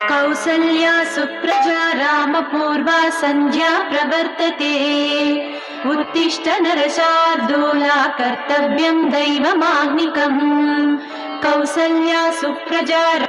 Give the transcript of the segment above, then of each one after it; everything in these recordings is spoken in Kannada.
కౌసల్యా సుప్రజా రామపూర్వా సంధ్యా ప్రవర్తతే. ఉత్తిష్ట నరశార్దూలా కర్తవ్యం దైవమాహ్నికం. కౌసల్యా సుప్రజా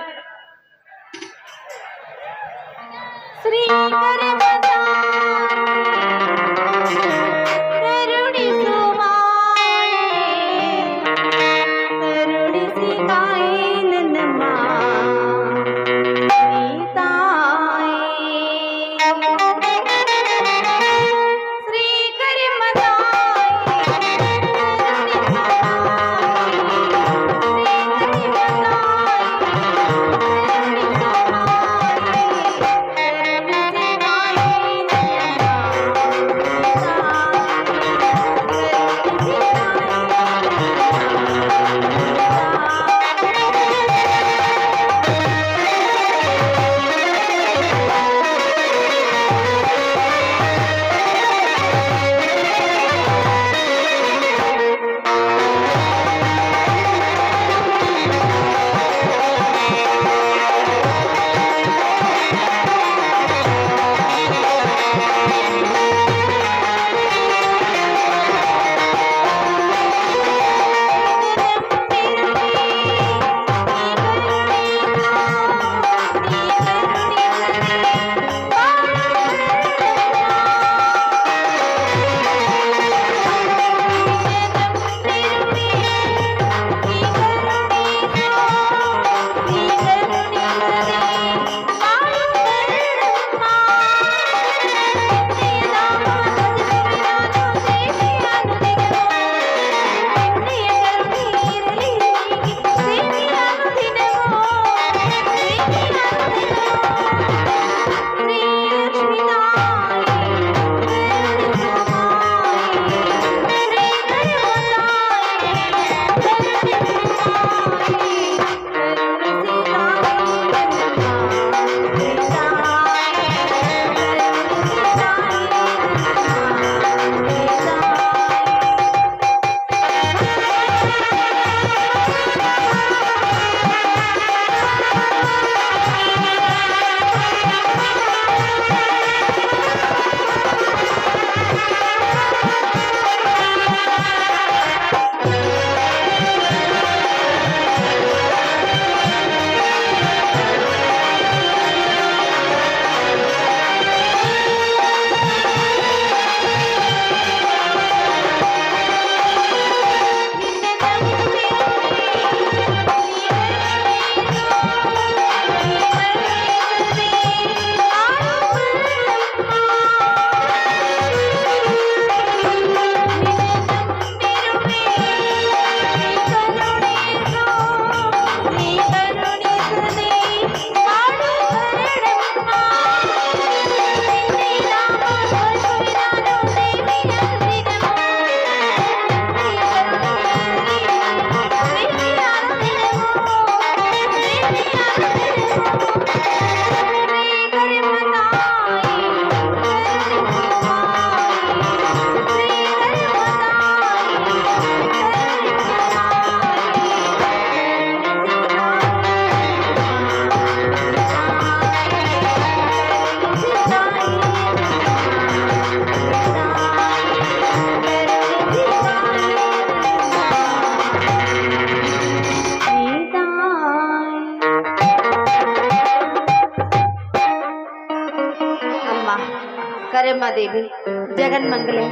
ಜಗನ್ಮಂಗಲೆ.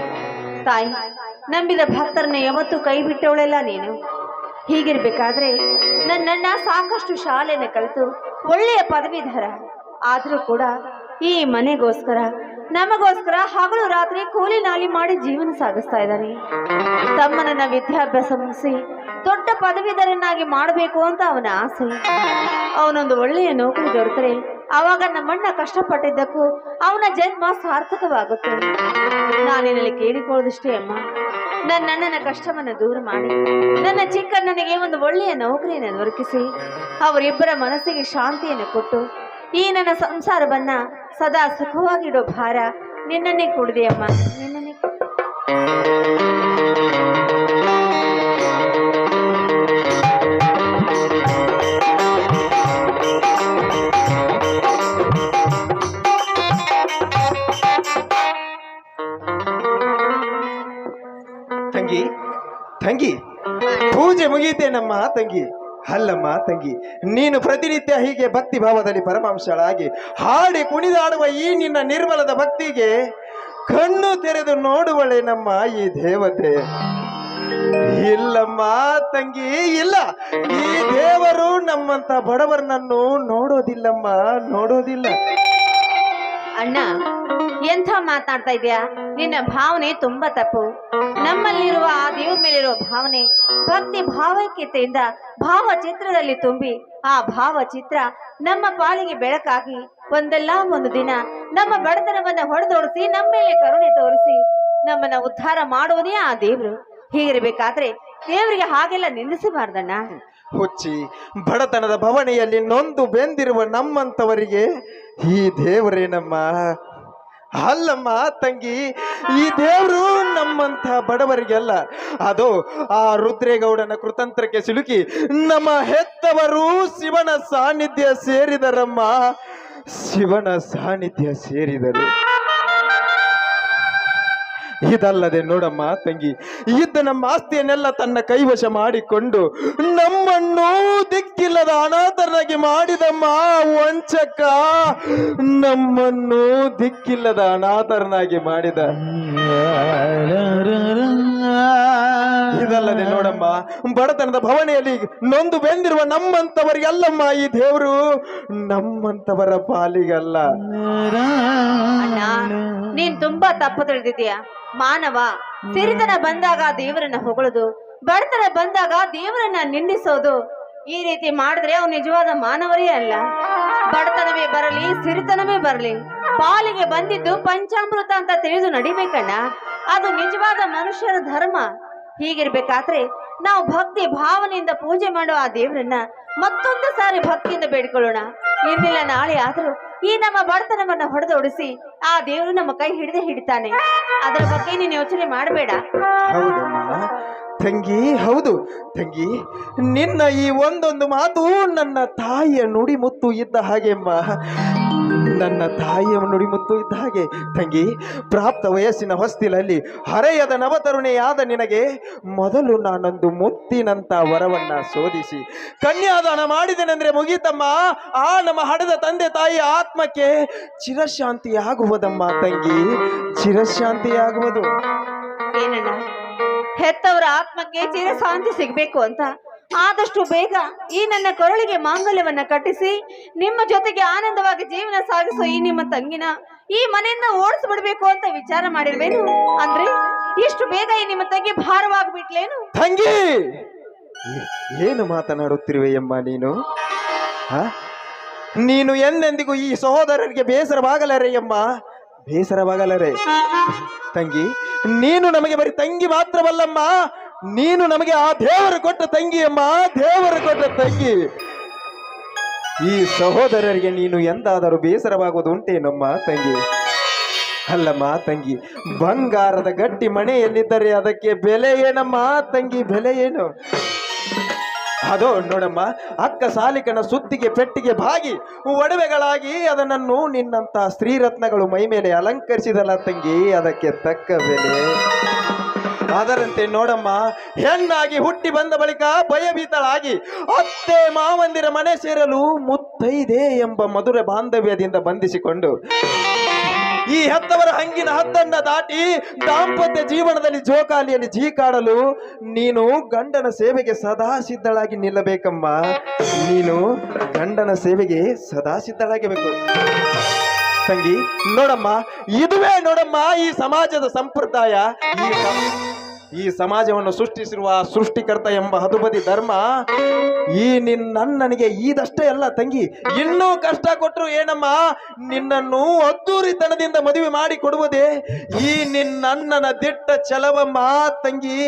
ತಾಯಿ, ನಂಬಿದ ಭಕ್ತರನ್ನ ಯಾವತ್ತೂ ಕೈ ಬಿಟ್ಟವಳೆಲ್ಲ ನೀನು. ಹೀಗಿರ್ಬೇಕಾದ್ರೆ ನನ್ನಣ್ಣ ಸಾಕಷ್ಟು ಶಾಲೆನ ಕಲಿತು ಒಳ್ಳೆಯ ಪದವೀಧರ. ಆದರೂ ಕೂಡ ಈ ಮನೆಗೋಸ್ಕರ, ನಮಗೋಸ್ಕರ ಹಗಲು ರಾತ್ರಿ ಕೂಲಿ ನಾಲಿ ಮಾಡಿ ಜೀವನ ಸಾಗಿಸ್ತಾ ಇದ್ದಾನೆ ತಮ್ಮನನ್ನ ವಿದ್ಯಾಭ್ಯಾಸ ಮುಗಿಸಿ ದೊಡ್ಡ ಪದವೀಧರನ್ನಾಗಿ ಮಾಡಬೇಕು ಅಂತ ಅವನ ಆಸೆ. ಅವನೊಂದು ಒಳ್ಳೆಯ ನೌಕರಿ ದೊರೆತರೆ ಆವಾಗ ನಮ್ಮಣ್ಣ ಕಷ್ಟಪಟ್ಟಿದ್ದಕ್ಕೂ ಅವನ ಜನ್ಮ ಸಾರ್ಥಕವಾಗುತ್ತೆ. ನಾನಿನಲ್ಲಿ ಕೇಳಿಕೊಳ್ಳೋದಿಷ್ಟೇ ಅಮ್ಮ? ನನ್ನ ಅಣ್ಣನ ಕಷ್ಟವನ್ನು ದೂರ ಮಾಡಿ, ನನ್ನ ಚಿಕ್ಕಣ್ಣನಿಗೆ ಒಂದು ಒಳ್ಳೆಯ ನೌಕರಿಯನ್ನು ದೊರಕಿಸಿ, ಅವರಿಬ್ಬರ ಮನಸ್ಸಿಗೆ ಶಾಂತಿಯನ್ನು ಕೊಟ್ಟು, ಈ ನನ್ನ ಸಂಸಾರವನ್ನ ಸದಾ ಸುಖವಾಗಿಡೋ ಭಾರ ನಿನ್ನನ್ನೇ ಕೊಡಿದೆ ಅಮ್ಮ ನಿನ್ನನ್ನೇ ಕೊಡು. ಮುಗೀತೇನಮ್ಮ ತಂಗಿ. ಅಲ್ಲಮ್ಮ ತಂಗಿ, ನೀನು ಪ್ರತಿನಿತ್ಯ ಹೀಗೆ ಭಕ್ತಿ ಭಾವದಲ್ಲಿ ಪರಮಾಂಶಳಾಗಿ ಹಾಡಿ ಕುಣಿದಾಡುವ ಈ ನಿನ್ನ ನಿರ್ಮಲದ ಭಕ್ತಿಗೆ ಕಣ್ಣು ತೆರೆದು ನೋಡುವಳೆ ನಮ್ಮ ಈ ದೇವತೆ. ಇಲ್ಲಮ್ಮ ತಂಗಿ, ಇಲ್ಲ. ಈ ದೇವರು ನಮ್ಮಂತ ಬಡವರನನ್ನು ನೋಡೋದಿಲ್ಲಮ್ಮ, ನೋಡೋದಿಲ್ಲ. ಅಣ್ಣ ಎಂಥ ಮಾತಾಡ್ತಾ ಇದೀಯಾ ನಿನ್ನ ಭಾವನೆ ತುಂಬಾ ತಪ್ಪು. ನಮ್ಮಲ್ಲಿರುವ ಆ ದೇವ್ರ ಮೇಲಿರುವ ಭಾವನೆ ಭಕ್ತಿ ಭಾವೈಕ್ಯತೆಯಿಂದ ಭಾವಚಿತ್ರದಲ್ಲಿ ತುಂಬಿ, ಆ ಭಾವಚಿತ್ರ ನಮ್ಮ ಪಾಲಿಗೆ ಬೆಳಕಾಗಿ ಒಂದಲ್ಲ ಒಂದು ದಿನ ನಮ್ಮ ಬಡತನವನ್ನ ಹೊಡೆದೋಡಿಸಿ, ನಮ್ಮ ಮೇಲೆ ಕರುಣೆ ತೋರಿಸಿ ನಮ್ಮನ್ನ ಉದ್ಧಾರ ಮಾಡುವುದೇ ಆ ದೇವ್ರು. ಹೀಗಿರ್ಬೇಕಾದ್ರೆ ದೇವರಿಗೆ ಹಾಗೆಲ್ಲ ನಿಂದಿಸಬಾರ್ದಣ್ಣ ಹುಚ್ಚಿ, ಬಡತನದ ಭವನೆಯಲ್ಲಿ ನೊಂದು ಬೆಂದಿರುವ ನಮ್ಮಂತವರಿಗೆ ಈ ದೇವರೇನಮ್ಮ? ಅಲ್ಲಮ್ಮ ತಂಗಿ, ಈ ದೇವರು ನಮ್ಮಂಥ ಬಡವರಿಗೆಲ್ಲ, ಅದು ಆ ರುದ್ರೇಗೌಡನ ಕೃತಂತ್ರಕ್ಕೆ ಸಿಲುಕಿ, ನಮ್ಮ ಹೆತ್ತವರು ಶಿವನ ಸಾನ್ನಿಧ್ಯ ಸೇರಿದರಮ್ಮ, ಶಿವನ ಸಾನ್ನಿಧ್ಯ ಸೇರಿದರು. ಇದಲ್ಲದೆ ನೋಡಮ್ಮ ತಂಗಿ, ಇದ್ದ ನಮ್ಮ ಆಸ್ತಿಯನ್ನೆಲ್ಲ ತನ್ನ ಕೈವಶ ಮಾಡಿಕೊಂಡು ನಮ್ಮನ್ನು ದಿಕ್ಕಿಲ್ಲದ ಅನಾಥರಾಗಿ ಮಾಡಿದಮ್ಮ ವಂಚಕ. ನಮ್ಮನ್ನು ದಿಕ್ಕಿಲ್ಲದ ಅನಾಥರನಾಗಿ ಮಾಡಿದ. ಇದಲ್ಲದೆ ನೋಡಮ್ಮ, ಬಡತನದ ಭವನೆಯಲ್ಲಿ ನೊಂದು ಬೆಂದಿರುವ ನಮ್ಮಂತವರಿಗಲ್ಲಮ್ಮ ಈ ದೇವರು ನಮ್ಮಂತವರ ಪಾಲಿಗಲ್ಲ. ನೀನ್ ತುಂಬಾ ತಪ್ಪು ತಿಳಿದಿದೀಯ ಮಾನವ, ಸಿರಿತನ ಬಂದಾಗ ದೇವರನ್ನ ಹೊಗಳುದು, ಬಡತನ ಬಂದಾಗ ದೇವರನ್ನ ನಿಂದಿಸೋದು. ಈ ರೀತಿ ಮಾಡಿದ್ರೆ ಅವ್ನು ನಿಜವಾದ ಮಾನವರೇ ಅಲ್ಲ. ಬಡತನವೇ ಬರಲಿ, ಸಿರಿತನವೇ ಬರಲಿ. ಪಾಲಿಗೆ ಬಂದಿದ್ದು ಪಂಚಾಮೃತ ಅಂತ ತಿಳಿದು ನಡಿಬೇಕಣ್ಣ. ಅದು ನಿಜವಾದ ಮನುಷ್ಯರ ಧರ್ಮ. ಹೀಗಿರ್ಬೇಕಾದ್ರೆ ನಾವು ಭಕ್ತಿ ಭಾವನೆಯಿಂದ ಪೂಜೆ ಮಾಡೋ ಆ ದೇವರನ್ನ ಮತ್ತೊಂದು ಸಾರಿ ಭಕ್ತಿಯಿಂದ ಬೇಡ್ಕೊಳ್ಳೋಣ. ಇಂದಿಲ್ಲ ನಾಳೆ ಆದರೂ ಈ ನಮ್ಮ ಬಡತನವನ್ನ ಹೊಡೆದೊಡಿಸಿ ಆ ದೇವರು ನಮ್ಮ ಕೈ ಹಿಡಿದೇ ಹಿಡಿತಾನೆ. ಅದರ ಬಗ್ಗೆ ನೀನ್ ಯೋಚನೆ ಮಾಡಬೇಡ. ತಂಗಿ, ಹೌದು. ತಂಗಿ, ನಿನ್ನ ಈ ಒಂದೊಂದು ಮಾತು ನನ್ನ ತಾಯಿಯ ನುಡಿ ಮುತ್ತು ಇದ್ದ ಹಾಗೆಮ್ಮ ನನ್ನ ತಾಯಿಯ ನುಡಿಮುತ್ತು ಇದ್ದ ಹಾಗೆ, ತಂಗಿ, ಪ್ರಾಪ್ತ ವಯಸ್ಸಿನ ಹೊಸ್ತಿಲಲ್ಲಿ ಹರೆಯದ ನವತರುಣೆಯಾದ ನಿನಗೆ ಮೊದಲು ನಾನೊಂದು ಮುತ್ತಿನಂತ ವರವನ್ನ ಶೋಧಿಸಿ ಕನ್ಯಾದಾನ ಮಾಡಿದೆನೆಂದ್ರೆ ಮುಗೀತಮ್ಮ. ಆ ನಮ್ಮ ಹಡೆದ ತಂದೆ ತಾಯಿಯ ಆತ್ಮಕ್ಕೆ ಚಿರಶಾಂತಿಯಾಗುವುದಮ್ಮ ತಂಗಿ, ಚಿರಶಾಂತಿಯಾಗುವುದು. ಹೆತ್ತವರ ಆತ್ಮಕ್ಕೆ ಚಿರಶಾಂತಿ ಸಿಗ್ಬೇಕು ಅಂತ ಆದಷ್ಟು ಬೇಗ ಈ ನನ್ನ ಕೊರಳಿಗೆ ಮಾಂಗಲ್ಯವನ್ನ ಕಟ್ಟಿಸಿ ನಿಮ್ಮ ಜೊತೆಗೆ ಆನಂದವಾಗಿ ಜೀವನ ಸಾಗಿಸೋ ಈ ನಿಮ್ಮ ತಂಗಿನ ಈ ಮನೆಯಿಂದ ಓಡಿಸ್ಬಿಡ್ಬೇಕು ಅಂತ ವಿಚಾರ ಮಾಡಿರ್ವೇನು ಅಂದ್ರೆ ಇಷ್ಟು ಬೇಗ ಈ ನಿಮ್ಮ ತಂಗಿ ಭಾರವಾಗ್ಬಿಟ್ಲೇನು? ತಂಗಿ! ಏನು ಮಾತನಾಡುತ್ತಿರುವೆ ಎಂಬ ನೀನು? ಹಾ? ನೀನು ಎಂದೆಂದಿಗೂ ಈ ಸಹೋದರರಿಗೆ ಬೇಸರವಾಗಲರೆ ಎಂಬ ಬೇಸರವಾಗಲರೆ. ತಂಗಿ ನೀನು ನಮಗೆ ಬರೀ ತಂಗಿ ಮಾತ್ರವಲ್ಲಮ್ಮ. ನೀನು ನಮಗೆ ಆ ದೇವರು ಕೊಟ್ಟ ತಂಗಿ ಅಮ್ಮ ದೇವರು ಕೊಟ್ಟ ತಂಗಿ. ಈ ಸಹೋದರರಿಗೆ ನೀನು ಎಂದಾದರೂ ಬೇಸರವಾಗುವುದು ಉಂಟೇನಮ್ಮ ತಂಗಿ. ಅಲ್ಲಮ್ಮ ತಂಗಿ, ಬಂಗಾರದ ಗಟ್ಟಿ ಮನೆಯಲ್ಲಿದ್ದರೆ ಅದಕ್ಕೆ ಬೆಲೆ ಏನಮ್ಮ ತಂಗಿ, ಬೆಲೆ ಏನು? ಅದೋ ನೋಡಮ್ಮ, ಅಕ್ಕ ಸಾಲಿಕನ ಸುತ್ತಿಗೆ ಪೆಟ್ಟಿಗೆ ಭಾಗಿ ಒಡವೆಗಳಾಗಿ ಅದನ್ನು ನಿನ್ನಂತ ಸ್ತ್ರೀರತ್ನಗಳು ಮೈ ಮೇಲೆ ಅಲಂಕರಿಸಿದಲ್ಲ ತಂಗಿ, ಅದಕ್ಕೆ ತಕ್ಕ ಬೆಲೆ. ಅದರಂತೆ ನೋಡಮ್ಮ. ಹೆಣ್ಣಾಗಿ ಹುಟ್ಟಿ ಬಂದ ಬಳಿಕ ಭಯಭೀತಳಾಗಿ ಅತ್ತೆ ಮಾವಂದಿರ ಮನೆ ಸೇರಲು ಮುತ್ತೈದೆ ಎಂಬ ಮಧುರ ಬಾಂಧವ್ಯದಿಂದ ಬಂಧಿಸಿಕೊಂಡು ಈ ಹೆತ್ತವರ ಹಂಗಿನ ಹತ್ತನ್ನ ದಾಟಿ ದಾಂಪತ್ಯ ಜೀವನದಲ್ಲಿ ಜೋಕಾಲಿಯಲ್ಲಿ ಜೀಕಾಡಲು ನೀನು ಗಂಡನ ಸೇವೆಗೆ ಸದಾ ಸಿದ್ಧಳಾಗಿ ನಿಲ್ಲಬೇಕಮ್ಮ. ನೀನು ಗಂಡನ ಸೇವೆಗೆ ಸದಾ ಸಿದ್ಧಳಾಗಬೇಕು ತಂಗಿ, ನೋಡಮ್ಮ, ಇದುವೇ ನೋಡಮ್ಮ ಈ ಸಮಾಜದ ಸಂಪ್ರದಾಯ. ಈ ಈ ಸಮಾಜವನ್ನು ಸೃಷ್ಟಿಸಿರುವ ಸೃಷ್ಟಿಕರ್ತ ಎಂಬ ಹದುಬದಿ ಧರ್ಮ ಈ ನಿನ್ನಣ್ಣನಿಗೆ ಈದಷ್ಟೇ ಅಲ್ಲ ತಂಗಿ. ಇನ್ನೂ ಕಷ್ಟ ಕೊಟ್ಟರು ಏನಮ್ಮ? ನಿನ್ನನ್ನು ಅದ್ದೂರಿತನದಿಂದ ಮದುವೆ ಮಾಡಿ ಕೊಡುವುದೇ? ಈ ನಿನ್ನಣ್ಣನ ದಿಟ್ಟ ಛಲವಮ್ಮ ತಂಗಿ,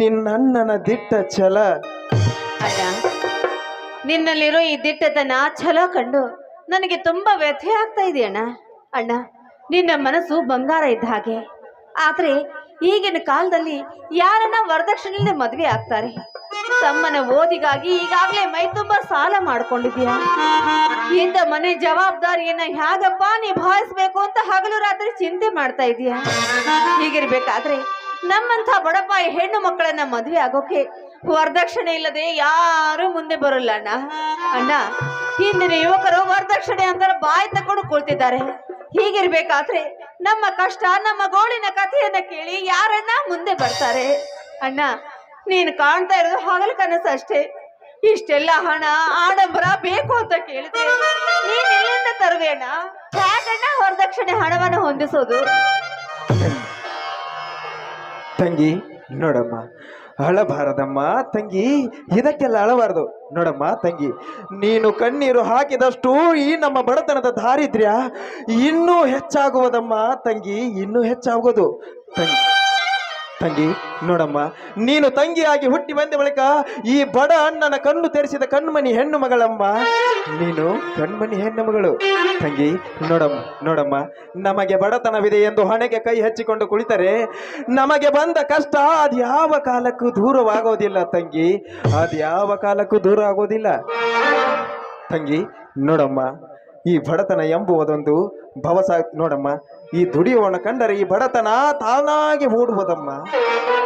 ನಿನ್ನಣ್ಣನ ದಿಟ್ಟ ಛಲ. ಅಣ್ಣ, ನಿನ್ನಲ್ಲಿರೋ ಈ ದಿಟ್ಟತನ ಛಲ ಕಂಡು ನನಗೆ ತುಂಬಾ ವ್ಯಥೆ ಆಗ್ತಾ ಇದೆಯಣ್ಣ. ಅಣ್ಣ, ನಿನ್ನ ಮನಸ್ಸು ಬಂಗಾರ ಇದ್ದ ಹಾಗೆ. ಆದ್ರೆ ಈಗಿನ ಕಾಲದಲ್ಲಿ ಯಾರನ್ನ ವರದಕ್ಷಿಣೆಯಿಂದ ಮದುವೆ ಆಗ್ತಾರೆ? ತಮ್ಮನ ಓದಿಗಾಗಿ ಈಗಾಗಲೇ ಮೈ ತುಂಬಾ ಸಾಲ ಮಾಡ್ಕೊಂಡಿದ್ಯಾ? ಇಂದ ಮನೆ ಜವಾಬ್ದಾರಿಯನ್ನ ಹೇಗಪ್ಪ ನಿಭಾಯಿಸ್ಬೇಕು ಅಂತ ಹಗಲು ರಾತ್ರಿ ಚಿಂತೆ ಮಾಡ್ತಾ ಇದೀಯಾ ಹೀಗಿರ್ಬೇಕಾದ್ರೆ ನಮ್ಮಂಥ ಬಡಪಾಯಿ ಹೆಣ್ಣು ಮಕ್ಕಳನ್ನ ಮದುವೆ ಆಗೋಕೆ ವರದಕ್ಷಿಣೆ ಇಲ್ಲದೆ ಯಾರು ಮುಂದೆ ಬರಲ್ಲ ಅಣ್ಣ. ಅಣ್ಣ, ಹಿಂದಿನ ಯುವಕರು ವರದಕ್ಷಿಣೆ ಅಂದ್ರೆ ಬಾಯಿ ತಕೊಂಡು ಕುಳ್ತಿದ್ದಾರೆ. ಹೀಗಿರ್ಬೇಕಾದ್ರೆ ನಮ್ಮ ಕಷ್ಟ, ನಮ್ಮ ಗೋಳಿನ ಕಥೆಯನ್ನ ಕೇಳಿ ಯಾರನ್ನ ಮುಂದೆ ಬರ್ತಾರೆ? ಅಣ್ಣ, ನೀನು ಕಾಣ್ತಾ ಇರೋದು ಹಗಲು ಕನಸು ಅಷ್ಟೇ. ಇಷ್ಟೆಲ್ಲ ಹಣ, ಆಡಂಬರ ಬೇಕು ಅಂತ ಕೇಳಿದ್ರೆ ನೀನ್ ಎಲ್ಲಿಂದ ತರುವೇಣ ಹೇಗಣ್ಣ ಹೊರದಕ್ಷಿಣೆ ಹಣವನ್ನು ಹೊಂದಿಸೋದು. ತಂಗಿ, ನೋಡಮ್ಮ ಅಳಬಾರದಮ್ಮ ತಂಗಿ, ಇದಕ್ಕೆಲ್ಲ ಅಳಬಾರದು. ನೋಡಮ್ಮ ತಂಗಿ, ನೀನು ಕಣ್ಣೀರು ಹಾಕಿದಷ್ಟು ಈ ನಮ್ಮ ಬಡತನದ ದಾರಿದ್ರ್ಯ ಇನ್ನೂ ಹೆಚ್ಚಾಗುವುದಮ್ಮ ತಂಗಿ, ಇನ್ನೂ ಹೆಚ್ಚಾಗುವುದು. ತಂಗಿ. ತಂಗಿ, ನೋಡಮ್ಮ, ನೀನು ತಂಗಿಯಾಗಿ ಹುಟ್ಟಿ ಬಂದ ಬಳಿಕ ಈ ಬಡ ಅಣ್ಣನ ಕಣ್ಣು ತೆರೆಸಿದ ಕಣ್ಮಣಿ ಹೆಣ್ಣು ಮಗಳಮ್ಮ. ನೀನು ಕಣ್ಮಣಿ ಹೆಣ್ಣು ಮಗಳು. ತಂಗಿ, ನೋಡಮ್ಮ ನೋಡಮ್ಮ, ನಮಗೆ ಬಡತನವಿದೆ ಎಂದು ಹಣೆಗೆ ಕೈ ಹಚ್ಚಿಕೊಂಡು ಕುಳಿತರೆ, ನಮಗೆ ಬಂದ ಕಷ್ಟ ಅದ್ಯಾವ ಕಾಲಕ್ಕೂ ದೂರವಾಗೋದಿಲ್ಲ ತಂಗಿ. ಅದ್ಯಾವ ಕಾಲಕ್ಕೂ ದೂರ ಆಗೋದಿಲ್ಲ. ತಂಗಿ, ನೋಡಮ್ಮ, ಈ ಬಡತನ ಎಂಬುವುದೊಂದು ಭವಸ, ನೋಡಮ್ಮ ಈ ದುಡಿಯೋಣ ಕಂಡರೆ ಈ ಬಡತನ ತಾನಾಗಿ ಓಡುವುದಮ್ಮ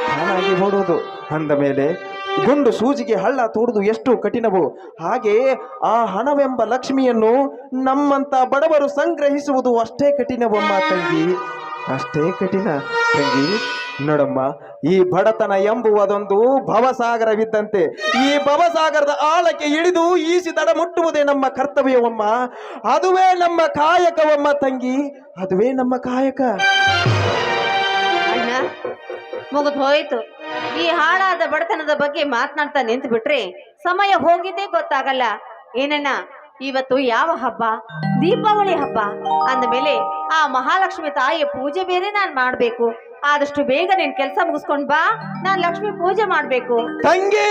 ತಾನಾಗಿ ಓಡುವುದು ಅಂದ ಮೇಲೆ ಗುಂಡು ಸೂಜಿಗೆ ಹಳ್ಳ ತೋಡುದು ಎಷ್ಟು ಕಠಿಣವು. ಹಾಗೆ ಆ ಹಣವೆಂಬ ಲಕ್ಷ್ಮಿಯನ್ನು ನಮ್ಮಂತ ಬಡವರು ಸಂಗ್ರಹಿಸುವುದು ಅಷ್ಟೇ ಕಠಿಣವಮ್ಮ ತಂಗಿ. ಅಷ್ಟೇ ಕಠಿಣ ತಂಗಿ. ನೋಡಮ್ಮ ಈ ಬಡತನ ಎಂಬುವುದೊಂದು ಭವಸಾಗರವಿದ್ದಂತೆ, ಈ ಭವಸಾಗರದ ಆಳಕ್ಕೆ ಇಳಿದು ಈಸಿ ದಡ ಮುಟ್ಟುವುದೇ ನಮ್ಮ ಕರ್ತವ್ಯವಮ್ಮ. ಅದುವೇ ನಮ್ಮ ಕಾಯಕವಮ್ಮ ತಂಗಿ, ಅದುವೇ ನಮ್ಮ ಕಾಯಕ. ಅಣ್ಣ, ಮುಗಿದು ಹೋಯ್ತು. ಈ ಹಾಳಾದ ಬಡತನದ ಬಗ್ಗೆ ಮಾತನಾಡ್ತಾ ನಿಂತು ಬಿಟ್ರೆ ಸಮಯ ಹೋಗಿದ್ದೇ ಗೊತ್ತಾಗಲ್ಲ. ಏನಣ್ಣ, ಇವತ್ತು ಯಾವ ಹಬ್ಬ? ದೀಪಾವಳಿ ಹಬ್ಬ ಅಂದಮೇಲೆ ಆ ಮಹಾಲಕ್ಷ್ಮಿ ತಾಯಿಯ ಪೂಜೆ ಬೇರೆ ನಾನು ಮಾಡ್ಬೇಕು. ಆದಷ್ಟು ಬೇಗ ನೀನ್ ಕೆಲಸ ಮುಗಿಸ್ಕೊಂಡ್ ಬಾ. ನಾನ್ ಲಕ್ಷ್ಮಿ ಪೂಜೆ ಮಾಡ್ಬೇಕು. ತಂಗಿ!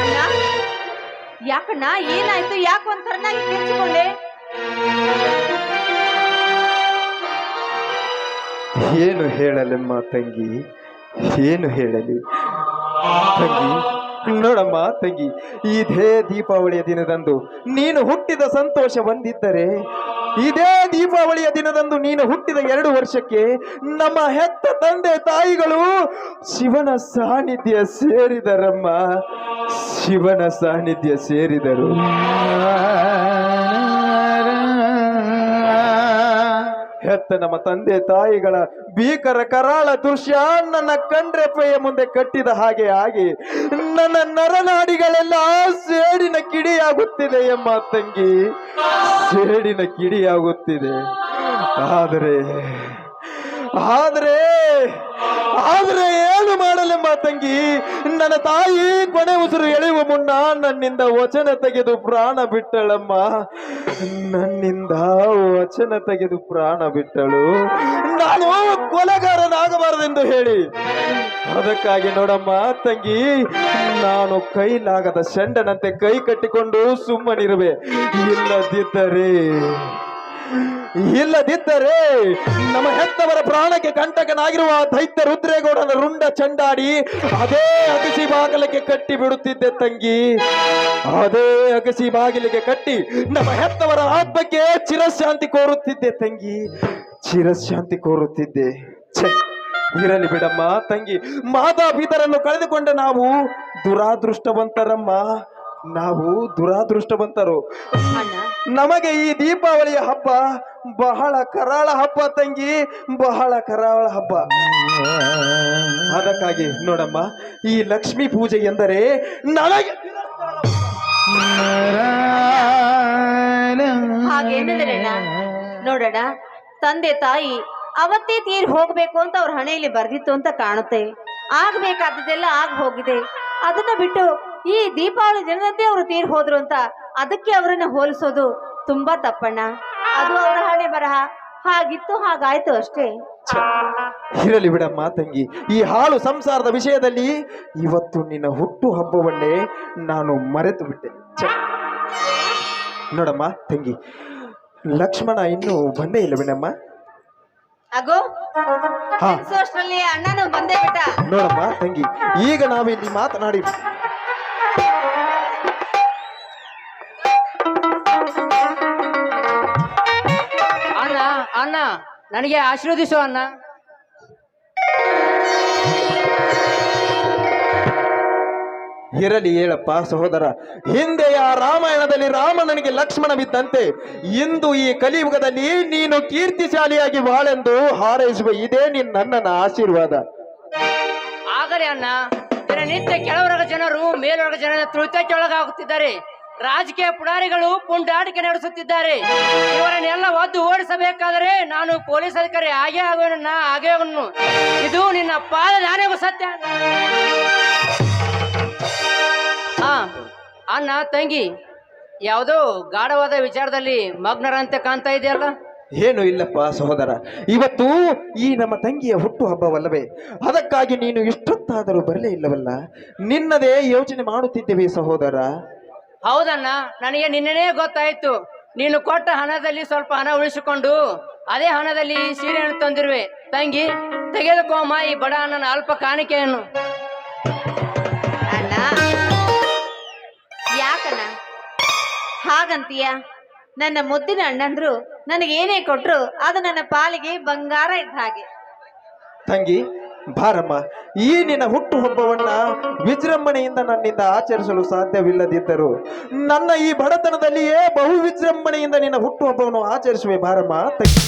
ಅಣ್ಣ ಯಾಕಣ್ಣ ಏನಾಯ್ತು? ಯಾಕೆ ಒಂಥರ ಕಿರ್ಚಿಕೊಂಡೆ? ಏನು ಹೇಳಲಮ್ಮ ತಂಗಿ? ಏನು ಹೇಳಲಿ? ತಂಗಿ ನೋಡಮ್ಮ ತಂಗಿ, ಇದೇ ದೀಪಾವಳಿಯ ದಿನದಂದು ನೀನು ಹುಟ್ಟಿದ ಸಂತೋಷ ಬಂದಿದ್ದರೆ, ಇದೇ ದೀಪಾವಳಿಯ ದಿನದಂದು ನೀನು ಹುಟ್ಟಿದ ಎರಡು ವರ್ಷಕ್ಕೆ ನಮ್ಮ ಹೆತ್ತ ತಂದೆ ತಾಯಿಗಳು ಶಿವನ ಸಾನ್ನಿಧ್ಯ ಸೇರಿದರಮ್ಮ, ಶಿವನ ಸಾನ್ನಿಧ್ಯ ಸೇರಿದರು. ಹೆತ್ತ ನಮ್ಮ ತಂದೆ ತಾಯಿಗಳ ಭೀಕರ ಕರಾಳ ದೃಶ್ಯ ನನ್ನ ಕಣ್ರೆಪ್ಪೆಯ ಮುಂದೆ ಕಟ್ಟಿದ ಹಾಗೆ ಆಗಿ ನನ್ನ ನರನಾಡಿಗಳೆಲ್ಲ ಸೇಡಿನ ಕಿಡಿಯಾಗುತ್ತಿದೆ ಎಂಬ ತಂಗಿ. ಸೇಡಿನ ಕಿಡಿಯಾಗುತ್ತಿದೆ. ಆದರೆ ಆದರೆ ಆದರೆ ಏನು ಮಾಡಲೆಂಬ ತಂಗಿ? ನನ್ನ ತಾಯಿ ಕೊನೆ ಉಸಿರು ಎಳೆಯುವ ಮುನ್ನ ನನ್ನಿಂದ ವಚನ ತೆಗೆದು ಪ್ರಾಣ ಬಿಟ್ಟಳಮ್ಮ. ನನ್ನಿಂದ ವಚನ ತೆಗೆದು ಪ್ರಾಣ ಬಿಟ್ಟಳು. ನಾನು ಕೊಲೆಗಾರನಾಗಬಾರದೆಂದು ಹೇಳಿ. ಅದಕ್ಕಾಗಿ ನೋಡಮ್ಮ ತಂಗಿ, ನಾನು ಕೈಲಾಗದ ಸೆಂಡನಂತೆ ಕೈ ಕಟ್ಟಿಕೊಂಡು ಸುಮ್ಮನಿರುವೆ ಇಲ್ಲದಿದ್ದರೆ ಇಲ್ಲದಿದ್ದರೆ ನಮ್ಮ ಹೆತ್ತವರ ಪ್ರಾಣಕ್ಕೆ ಕಂಟಕನಾಗಿರುವ ದೈತ್ಯ ರುದ್ರೇಗೌಡನ ರುಂಡ ಚಂಡಾಡಿ ಅದೇ ಅಗಸಿ ಬಾಗಿಲಿಗೆ ಕಟ್ಟಿ ಬಿಡುತ್ತಿದ್ದೆ ತಂಗಿ. ಅದೇ ಅಗಸಿ ಬಾಗಿಲಿಗೆ ಕಟ್ಟಿ ನಮ್ಮ ಹೆತ್ತವರ ಆತ್ಮಕ್ಕೆ ಚಿರಶಾಂತಿ ಕೋರುತ್ತಿದ್ದೆ ತಂಗಿ. ಚಿರಶಾಂತಿ ಕೋರುತ್ತಿದ್ದೆ. ಇರಲಿ ಬಿಡಮ್ಮ ತಂಗಿ ಮಾತಾ ಪಿತರನ್ನು ಕಳೆದುಕೊಂಡ ನಾವು ದುರಾದೃಷ್ಟವಂತರಮ್ಮ. ನಾವು ದುರಾದೃಷ್ಟವಂತರು. ಅಣ್ಣ ನಮಗೆ ಈ ದೀಪಾವಳಿಯ ಹಬ್ಬ ಬಹಳ ಕರಾಳ ಹಬ್ಬ ತಂಗಿ ಬಹಳ ಕರಾಳ ಹಬ್ಬ. ಅದಕ್ಕಾಗಿ ನೋಡಮ್ಮ ಈ ಲಕ್ಷ್ಮೀ ಪೂಜೆ ಎಂದರೆ ನನಗೆ ನೋಡೋಣ ತಂದೆ ತಾಯಿ ಅವತ್ತೇ ತೀರಿ ಹೋಗ್ಬೇಕು ಅಂತ ಅವ್ರ ಹಣೆಯಲ್ಲಿ ಬರ್ದಿತ್ತು ಅಂತ ಕಾಣುತ್ತೆ. ಆಗ್ಬೇಕಾದದ್ದೆಲ್ಲ ಆಗ್ ಹೋಗಿದೆ. ಅದನ್ನ ಬಿಟ್ಟು ಈ ದೀಪಾವಳಿ ದಿನದಂತೆ ಅವರು ತೀರ್ ಹೋದ್ರು ಅಂತ ಅದಕ್ಕೆ ಅವರನ್ನ ಹೋಲಿಸೋದು ತುಂಬಾ ತಪ್ಪಣ್ಣ. ಅದು ಅವರ ಹಣೆ ಬರಹ. ಹಾಗಿತ್ತು, ಹಾಗಾಯ್ತು ಅಷ್ಟೇ. ಇರಲಿ ಬಿಡಮ್ಮ ತಂಗಿ. ಈ ಹಾಳು ಸಂಸಾರದ ವಿಷಯದಲ್ಲಿ ಇವತ್ತು ನಿನ್ನ ಹುಟ್ಟು ಹಬ್ಬವನ್ನೇ ನಾನು ಮರೆತು ಬಿಟ್ಟೆ. ನೋಡಮ್ಮ ತಂಗಿ, ಲಕ್ಷ್ಮಣ ಇನ್ನೂ ಬಂದೇ ಇಲ್ಲ ಬಿಡಮ್ಮ. ಅಗೋ ಹಾ. ಅಷ್ಟರಲ್ಲಿ ಅಣ್ಣನು ಬಂದೇ ಬಿಟ್ಟ ನೋಡಮ್ಮ ತಂಗಿ. ಈಗ ನಾವಿಲ್ಲಿ ಮಾತನಾಡಿ ಅಣ್ಣ ಅಣ್ಣ ನನಗೆ ಆಶೀರ್ವದಿಸು ಅಣ್ಣ. ಇರಲಿ ಹೇಳಪ್ಪ ಸಹೋದರ. ಹಿಂದೆಯ ರಾಮಾಯಣದಲ್ಲಿ ರಾಮನಿಗೆ ಲಕ್ಷ್ಮಣವಿದ್ದಂತೆ ಇಂದು ಈ ಕಲಿಯುಗದಲ್ಲಿ ನೀನು ಕೀರ್ತಿಶಾಲಿಯಾಗಿ ಬಾಳೆಂದು ಹಾರೈಸುವ ಇದೇ ನಿನ್ ನನ್ನನ ಆಶೀರ್ವಾದ. ಆಗಲೇ ಅಣ್ಣ ದಿನನಿತ್ಯ ಕೆಳವರ್ಗ ಜನರು ಮೇಲ್ವರ್ಗ ಜನರ ತುಳಿತಕ್ಕೆ ಒಳಗಾಗುತ್ತಿದ್ದಾರೆ ರಾಜಕೀಯ ಪುಡಾರಿಗಳು ಪುಂಡಾಟಿಕೆ ನಡೆಸುತ್ತಿದ್ದಾರೆ. ಇವರನ್ನೆಲ್ಲ ಒದ್ದು ಓಡಿಸಬೇಕಾದರೆ ನಾನು ಪೊಲೀಸ್ ಅಧಿಕಾರಿ ಆಗೇ ಆಗೋಣ ಆಗೇ ಇದು ನಿನ್ನ ಪಾದ ನಾನೇ ಸತ್ಯ. ಅಣ್ಣ ತಂಗಿ ಯಾವುದೋ ಗಾಢವಾದ ವಿಚಾರದಲ್ಲಿ ಮಗ್ನರಂತೆ ಕಾಣ್ತಾ ಇದೆಯಲ್ಲ ಏನು ಇಲ್ಲಪ್ಪ ಸಹೋದರ. ಇವತ್ತು ಈ ನಮ್ಮ ತಂಗಿಯ ಹುಟ್ಟು ಹಬ್ಬವಲ್ಲವೇ? ಅದಕ್ಕಾಗಿ ನೀನು ಇಷ್ಟೊತ್ತಾದರೂ ಬರಲೇ ಇಲ್ಲವಲ್ಲ? ನಿನ್ನದೇ ಯೋಚನೆ ಮಾಡುತ್ತಿದ್ದೇವೆ ಸಹೋದರ. ಹೌದಣ್ಣ ನನಗೆ ನಿನ್ನೆನೇ ಗೊತ್ತಾಯ್ತು. ನೀನು ಕೊಟ್ಟ ಹಣದಲ್ಲಿ ಸ್ವಲ್ಪ ಹಣ ಉಳಿಸಿಕೊಂಡು ಅದೇ ಹಣದಲ್ಲಿ ಸೀರೆಯನ್ನು ತಂದಿರುವೆ. ತಂಗಿ ತೆಗೆದುಕೋಮ ಈ ಬಡ ಅಣ್ಣನ ಅಲ್ಪ ಕಾಣಿಕೆಯನ್ನು. ಹಾಗಂತೀಯ? ನನ್ನ ಮುದ್ದಿನ ಅಣ್ಣಂದ್ರು ನನಗೇನೇ ಕೊಟ್ರು, ಅದು ನನ್ನ ಪಾಲಿಗೆ ಬಂಗಾರ ಇದ್ದ ಹಾಗೆ. ತಂಗಿ, ಬಾರಮ್ಮ, ಈ ನಿನ್ನ ಹುಟ್ಟು ಹಬ್ಬವನ್ನ ವಿಜೃಂಭಣೆಯಿಂದ ನನ್ನಿಂದ ಆಚರಿಸಲು ಸಾಧ್ಯವಿಲ್ಲದಿದ್ದರು, ನನ್ನ ಈ ಬಡತನದಲ್ಲಿಯೇ ಬಹು ವಿಜೃಂಭಣೆಯಿಂದ ನಿನ್ನ ಹುಟ್ಟು ಹಬ್ಬವನ್ನು ಆಚರಿಸುವೆ ಬಾರಮ್ಮ, ತಂಗಿ.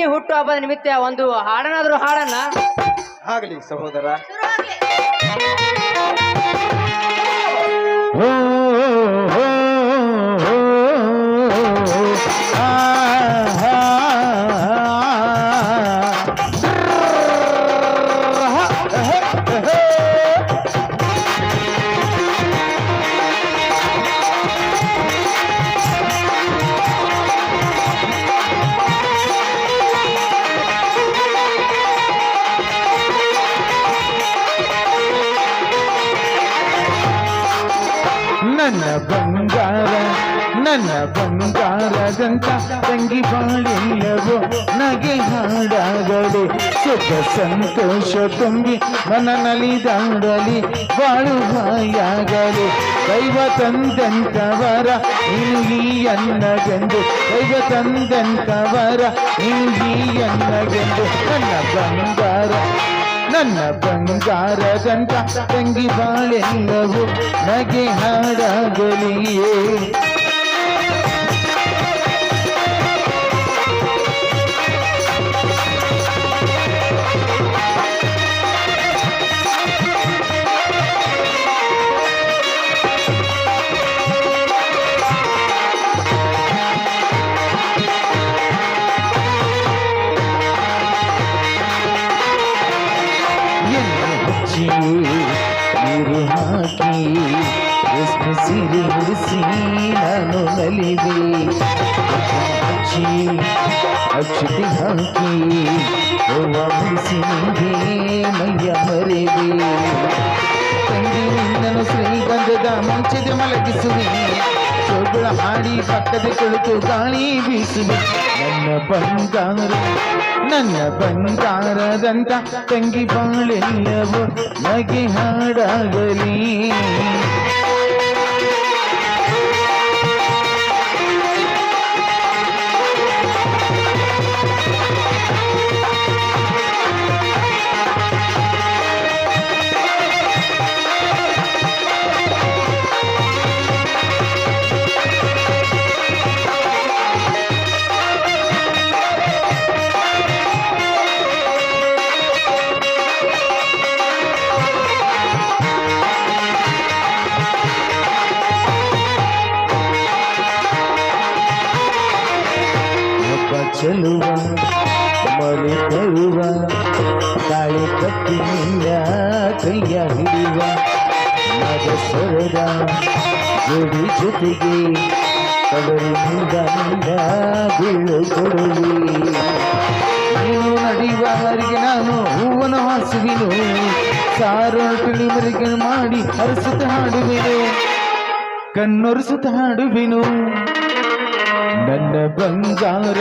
ಈ ಹುಟ್ಟು ಹಬ್ಬದ ನಿಮಿತ್ತ ಒಂದು ಹಾಡನಾದ್ರೂ ಹಾಡನ್ನ. ಆಗಲಿ. ಸಹೋದರ ತುಂಬಿ ದಂಡಲಿ, ಬಾಳು ಹಾಯಾಗಲಿ ದೈವ ತಂದಂತವರ, ನೀನು ಈ ಅನ್ನಗೆಂದು ದೈವ ತಂದಂತವರ, ನೀನು ಅನ್ನ ಅನ್ನಗೆಂದು ನನ್ನ ಬಂಗಾರ, ನನ್ನ ಬಂಗಾರದಂತ ತಂಗಿ ಬಾಳೆಲ್ಲವೂ ನಗೆ ಹಾಡಾಗಲಿಯೇ. ರೇಷ್ಮೆ ಸಿರಿ ಉಡಿಸಿ ನಾನು ನಲಿವೆ ಅಚ್ಚಿ, ಅಚ್ಚುತಿ ಹಾಕಿ ಹೂವ ಮುಡಿಸಿ ನಿಂಗೆ ಮಲ್ಯ ಮರೆವೆ ತಂಗಿ ನಿನ್ನನು ಶ್ರೀಗಂಧದ ಮುಂಚೆದ ಮಲಗಿಸುವೆ. ಜೋಗುಳ ಹಾಡಿ ಪಕ್ಕದ ಕುಳಿತು ಗಾಳಿ ಬೀಸುವೆ. ನನ್ನ ಬಂಗಾರ, ನನ್ನ ಬಂಗಾರದಂತ ತಂಗಿ ಬಾಳೆಲ್ಲವೂ ನಗೆ ಹಾಡಾಗಲಿ. ಸಾರು ಮರಿಗೆ ಮಾಡಿ ಅರಸುತ್ತ ಹಾಡುವೆನು. ಕಣ್ಣೊರೆಸುತ್ತ ಹಾಡುವೆನು. ನನ್ನ ಬಂಗಾರ,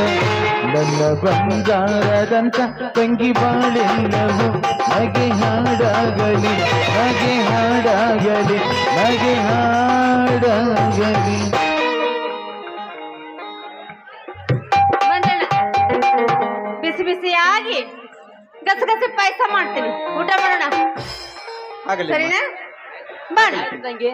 ನನ್ನ ಬಂಗಾರದಂತ ತಂಗಿ ಬಾಳೆಲ್ಲವೂ ನಗೆ ಹಾಡಾಗಲಿ ನಗೆ ಹಾಡಾಗಲಿ ನಗೆ ಹಾಡಾಗಲಿ. ಗಸಗಸೆ ಪಾಯಸ ಮಾಡ್ತೀನಿ. ಊಟ ಮಾಡೋಣ? ಸರಿನಾ? ಬಾಣ. ತಂಗಿ